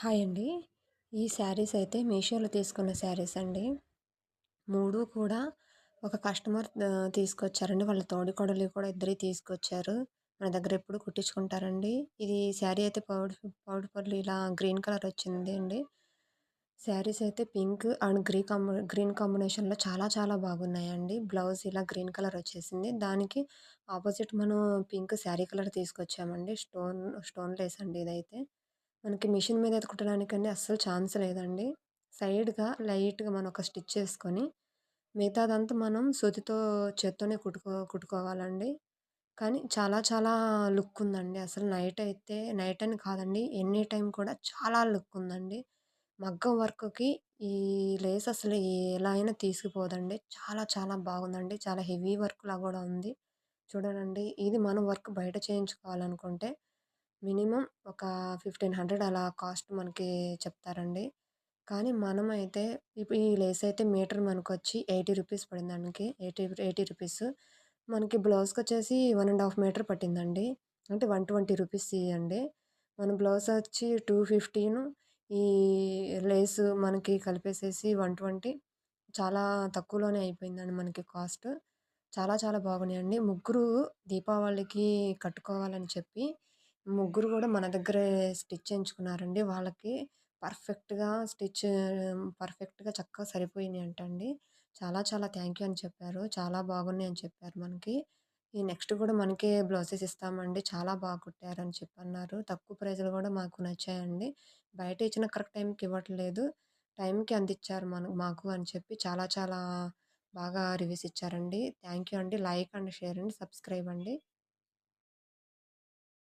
Hi అండి. ఈ శారీస్ అయితే మీషోలో తీసుకున్న శారీస్ అండి. మూడు కూడా ఒక కస్టమర్ తీసుకొచ్చారండి. వాళ్ళ తోడికోడలు కూడా ఇద్దరు తీసుకొచ్చారు. మన దగ్గర ఎప్పుడు కుట్టించుకుంటారండి. ఇది శారీ అయితే పౌడ్ పౌడ్ పళ్ళు ఇలా గ్రీన్ కలర్ వచ్చింది అండి. శారీస్ అయితే pink and green combi green కాంబినేషన్లో చాలా చాలా బాగున్నాయండి. బ్లౌజ్ ఇలా గ్రీన్ కలర్ వచ్చేసింది. దానికి ఆపోజిట్ మనం పింక్ శారీ కలర్ తీసుకొచ్చామండి. స్టోన్ స్టోన్ లేస్ అండి ఇదైతే. మనకి మిషన్ మీద కుట్టడానికండి అస్సలు ఛాన్స్ లేదండి. సైడ్గా లైట్గా మనం ఒక స్టిచ్ చేసుకొని మిగతాదంతా మనం సూతితో చేత్తోనే కుట్టుకో కుట్టుకోవాలండి. కానీ చాలా చాలా లుక్ ఉందండి అసలు నైట్ అయితే నైట్ అని కాదండి ఎనీ టైం కూడా చాలా లుక్ ఉందండి మగ్గం వర్క్కి ఈ లేస్ అసలు ఎలా అయినా తీసుకుపోదండి. చాలా చాలా బాగుందండి. చాలా హెవీ వర్క్లా కూడా ఉంది. చూడండి ఇది మనం వర్క్ బయట చేయించుకోవాలనుకుంటే మినిమం ఒక ఫిఫ్టీన్ హండ్రెడ్ అలా కాస్ట్ మనకి చెప్తారండి. కానీ మనమైతే ఇప్పుడు ఈ లేస్ అయితే మీటర్ మనకు వచ్చి ఎయిటీ రూపీస్ పడింది దానికి. Eighty eighty rupees. మనకి బ్లౌజ్కి వచ్చేసి వన్ అండ్ హాఫ్ మీటర్ పట్టిందండి. అంటే వన్ ట్వంటీ రూపీస్ ఇవ్వండి మన బ్లౌజ్ వచ్చి టూ ఫిఫ్టీన్. ఈ లేస్ మనకి కలిపేసేసి వన్ ట్వంటీ. చాలా తక్కువలోనే అయిపోయిందండి మనకి కాస్ట్. చాలా చాలా బాగున్నాయండి. ముగ్గురు దీపావళికి కట్టుకోవాలని చెప్పి ముగ్గురు కూడా మన దగ్గరే స్టిచ్ చేయించుకున్నారండి. వాళ్ళకి పర్ఫెక్ట్గా స్టిచ్ పర్ఫెక్ట్గా చక్కగా సరిపోయినాయి అంటండి. చాలా చాలా థ్యాంక్ యూ అని చెప్పారు. చాలా బాగున్నాయి అని చెప్పారు మనకి. ఈ నెక్స్ట్ కూడా మనకే బ్లౌజెస్ ఇస్తామండి. చాలా బాగా కుట్టారని చెప్పి అన్నారు తక్కువ ప్రైజ్లు కూడా మాకు నచ్చాయండి. బయట ఇచ్చిన కరెక్ట్ టైంకి ఇవ్వట్లేదు. టైంకి అందించారు మన మాకు అని చెప్పి చాలా చాలా బాగా రివ్యూస్ ఇచ్చారండి. థ్యాంక్ యూ అండి. లైక్ అండ్ షేర్ అండి. సబ్స్క్రైబ్ అండి.